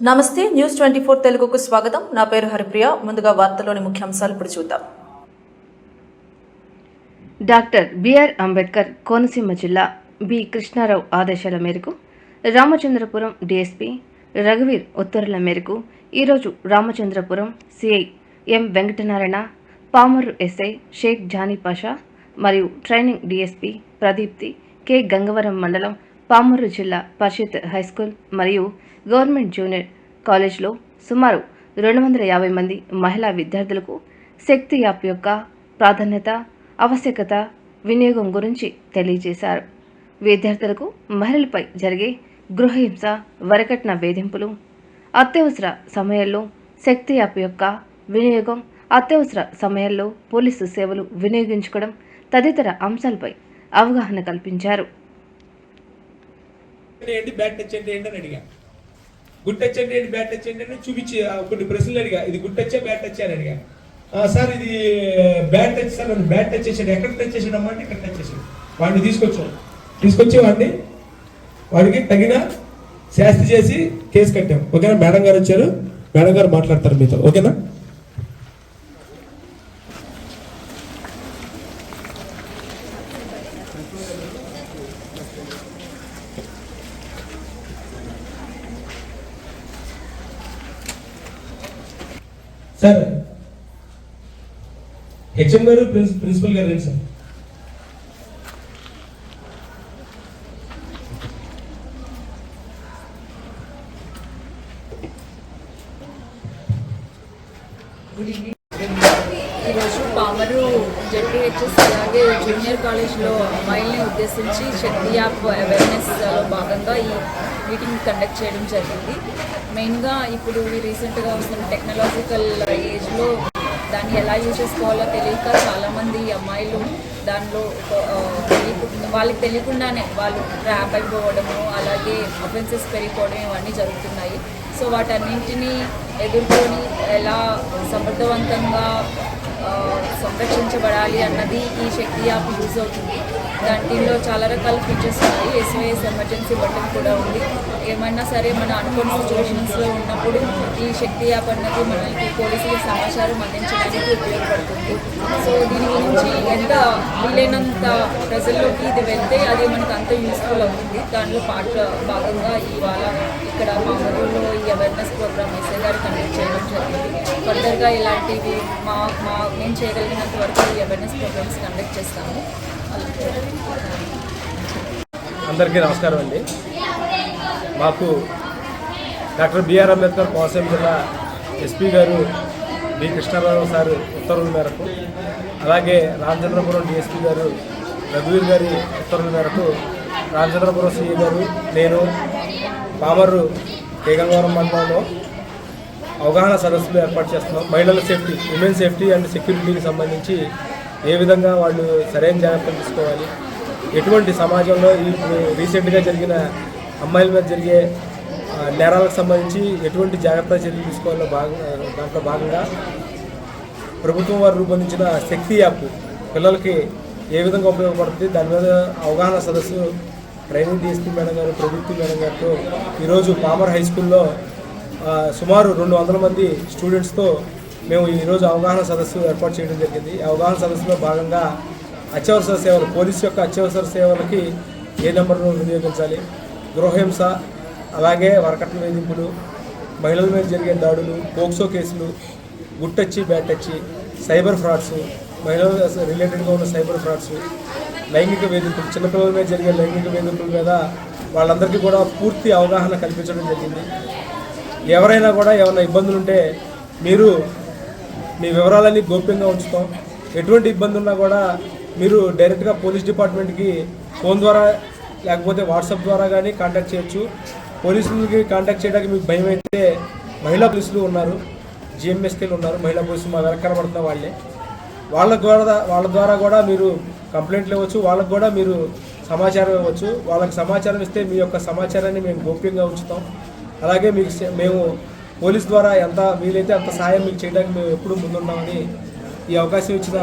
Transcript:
నమస్తే news twenty four తెలుగుకు స్వాగతం. నా పేరు హరిప్రియ. ముందుగా వార్తలోని ముఖ్యాంశాలు ఇప్పుడు చూద్దాం. డాక్టర్ బిఆర్ అంబేద్కర్ కోనసీమ జిల్లా బి. కృష్ణారావు ఆదేశాల మేరకు రామచంద్రపురం డీఎస్పీ రఘువీర్ ఉత్తర్వుల మేరకు ఈరోజు Ramachandrapuram CI M. Venkatanarayana Pamarru SI Sheikh Jani Pasha మరియు training DSP Pradeepthi K. Gangavaram మండలం పామూరు జిల్లా పరిషత్ హైస్కూల్ మరియు గవర్నమెంట్ జూనియర్ కాలేజ్లో సుమారు రెండు వందల యాభై మంది మహిళా విద్యార్థులకు శక్తి యాప్ యొక్క ప్రాధాన్యత ఆవశ్యకత వినియోగం గురించి తెలియజేశారు. విద్యార్థులకు మహిళలపై జరిగే గృహహింస వరకట్న వేధింపులు అత్యవసర సమయాల్లో శక్తి యాప్ యొక్క వినియోగం అత్యవసర సమయాల్లో పోలీసు సేవలు వినియోగించుకోవడం తదితర అంశాలపై అవగాహన కల్పించారు. ఏంటి? బ్యాట్ టచ్ అంటే ఏంటి అని అడిగా. గుడ్ టచ్ అంటే ఏంటి? బ్యాట్ టచ్ అంటే చూపించి కొన్ని ప్రశ్నలు అడిగా. ఇది గుడ్ టచ్ బ్యాట్ టచ్ అని అడిగా. సార్ ఇది బ్యాట్ టచ్ సార్ నన్ను బ్యాట్ టచ్ చేశాడు. ఎక్కడ టచ్ చేశాడు అమ్మా అంటే ఇక్కడ టచ్ చేశాడు. వాడిని తీసుకొచ్చాడు. తీసుకొచ్చి వాడిని వాడికి తగిన శాస్తి చేసి కేసు కట్టాం. ఓకేనా? మేడం గారు వచ్చారు. మేడం గారు మాట్లాడతారు మీతో. ఓకేనా? సార్ హెచ్ఎం గారు ప్రిన్స్- ప్రిన్సిపల్ గారు రండి సార్. ఈరోజు పామరు జడ్పీహెచ్ఎస్ అలాగే జూనియర్ కాలేజ్లో అమ్మాయిల్ని ఉద్దేశించి శక్తి యాప్ అవేర్నెస్లో భాగంగా ఈ మీటింగ్ కండక్ట్ చేయడం జరిగింది. మెయిన్గా ఇప్పుడు రీసెంట్గా వస్తున్న టెక్నాలజికల్ ఏజ్లో దాన్ని ఎలా యూజ్ చేసుకోవాలో తెలియక చాలామంది అమ్మాయిలు దానిలో వాళ్ళకి తెలియకుండానే వాళ్ళు ట్రాప్ అయిపోవడము అలాగే అఫెన్సెస్ పెరిగిపోవడం ఇవన్నీ జరుగుతున్నాయి. సో వాటన్నింటినీ ఎదుర్కొని ఎలా సమర్థవంతంగా సంరక్షించబడాలి అన్నది ఈ శక్తి యాప్ యూజ్ అవుతుంది. దాంట్లో చాలా రకాల ఫీచర్స్ ఉన్నాయి. ఎస్ఓఎస్ ఎమర్జెన్సీ బటన్ కూడా ఉంది. ఏమైనా సరే మన అనుకోని సిచ్యువేషన్స్లో ఉన్నప్పుడు ఈ శక్తి యాప్ అన్నది మనకి పోలీసులకు సమాచారం అందించడానికి ఉపయోగపడుతుంది. సో దీని గురించి ఎంత వీలైనంత ప్రజల్లోకి ఇది వెళ్తే అది మనకు అంత యూస్ఫుల్ అవుతుంది. దానిలో పాట భాగంగా ఇవాళ ఇక్కడ మా ఊరిలో అవేర్నెస్ ప్రోగ్రామ్ ఎస్ఐ గారు కండక్ట్ చేయడం జరిగింది. ఫర్దర్గా ఇలాంటివి మా మా మేము చేయగలిగినంత వరకు ఈ అవేర్నెస్ ప్రోగ్రామ్స్ కండక్ట్ చేస్తాము. అందరికీ నమస్కారం అండి. మాకు డాక్టర్ బిఆర్ అంబేద్కర్ కోనసీమ జిల్లా ఎస్పీ గారు బి కృష్ణారావు సార్ ఉత్తర్వుల మేరకు అలాగే రామచంద్రపురం డిఎస్పీ గారు రఘువీర్ గారి ఉత్తర్వుల మేరకు రామచంద్రపురం సిఈ గారు నేను పామర్రు కేగంగవరం మండలంలో అవగాహన సదస్సులు ఏర్పాటు చేస్తున్నాం. మహిళల సేఫ్టీ ఉమెన్ సేఫ్టీ అండ్ సెక్యూరిటీకి సంబంధించి ఏ విధంగా వాళ్ళు సరైన జాగ్రత్తలు తీసుకోవాలి. ఎటువంటి సమాజంలో ఇప్పుడు రీసెంట్గా జరిగిన అమ్మాయిల మీద జరిగే నేరాలకు సంబంధించి ఎటువంటి జాగ్రత్త చర్యలు తీసుకోవాలో భాగంగా దాంట్లో భాగంగా ప్రభుత్వం వారు రూపొందించిన శక్తి యాప్ పిల్లలకి ఏ విధంగా ఉపయోగపడుతుంది దాని మీద అవగాహన సదస్సు డ్రైవింగ్ డిఎస్పీ మేడం గారు ప్రభుత్వ మేడం గారితో ఈరోజు పామర్ హై స్కూల్లో సుమారు రెండు వందల మంది స్టూడెంట్స్తో మేము ఈరోజు అవగాహన సదస్సు ఏర్పాటు చేయడం జరిగింది. ఈ అవగాహన సదస్సులో భాగంగా అత్యవసర సేవలు పోలీసు యొక్క అత్యవసర సేవలకి ఏ నెంబర్ను వినియోగించాలి? గృహహింస అలాగే వరకట్ల వేధింపులు మహిళల మీద జరిగే దాడులు పోక్సో కేసులు గుట్టచ్చి బ్యాటచ్చి సైబర్ ఫ్రాడ్స్ మహిళల రిలేటెడ్గా ఉన్న సైబర్ ఫ్రాడ్స్ లైంగిక వేధింపులు చిన్నపిల్లల మీద జరిగే లైంగిక వేధింపుల మీద వాళ్ళందరికీ కూడా పూర్తి అవగాహన కల్పించడం జరిగింది. ఎవరైనా కూడా ఏమైనా ఇబ్బందులు ఉంటే మీరు మీ వివరాలన్నీ గోప్యంగా ఉంచుతాం. ఎటువంటి ఇబ్బంది ఉన్నా కూడా మీరు డైరెక్ట్గా పోలీస్ డిపార్ట్మెంట్కి ఫోన్ ద్వారా లేకపోతే వాట్సాప్ ద్వారా కానీ కాంటాక్ట్ చేయొచ్చు. పోలీసులకి కాంటాక్ట్ చేయడానికి మీకు భయం అయితే మహిళా పోలీసులు ఉన్నారు. జిఎంఎస్కేలు ఉన్నారు. మహిళా పోలీసులు మా వెనక కనబడుతున్న వాళ్ళే. వాళ్ళ ద్వారా వాళ్ళ ద్వారా కూడా మీరు కంప్లైంట్లు ఇవ్వచ్చు. వాళ్ళకు కూడా మీరు సమాచారం ఇవ్వచ్చు. వాళ్ళకి సమాచారం ఇస్తే మీ యొక్క సమాచారాన్ని మేము గోప్యంగా ఉంచుతాం. అలాగే మీకు మేము పోలీస్ ద్వారా ఎంత వీలైతే అంత సహాయం మీకు చేయడానికి మేము ఎప్పుడూ ముందున్నామని ఈ అవకాశం ఇచ్చిన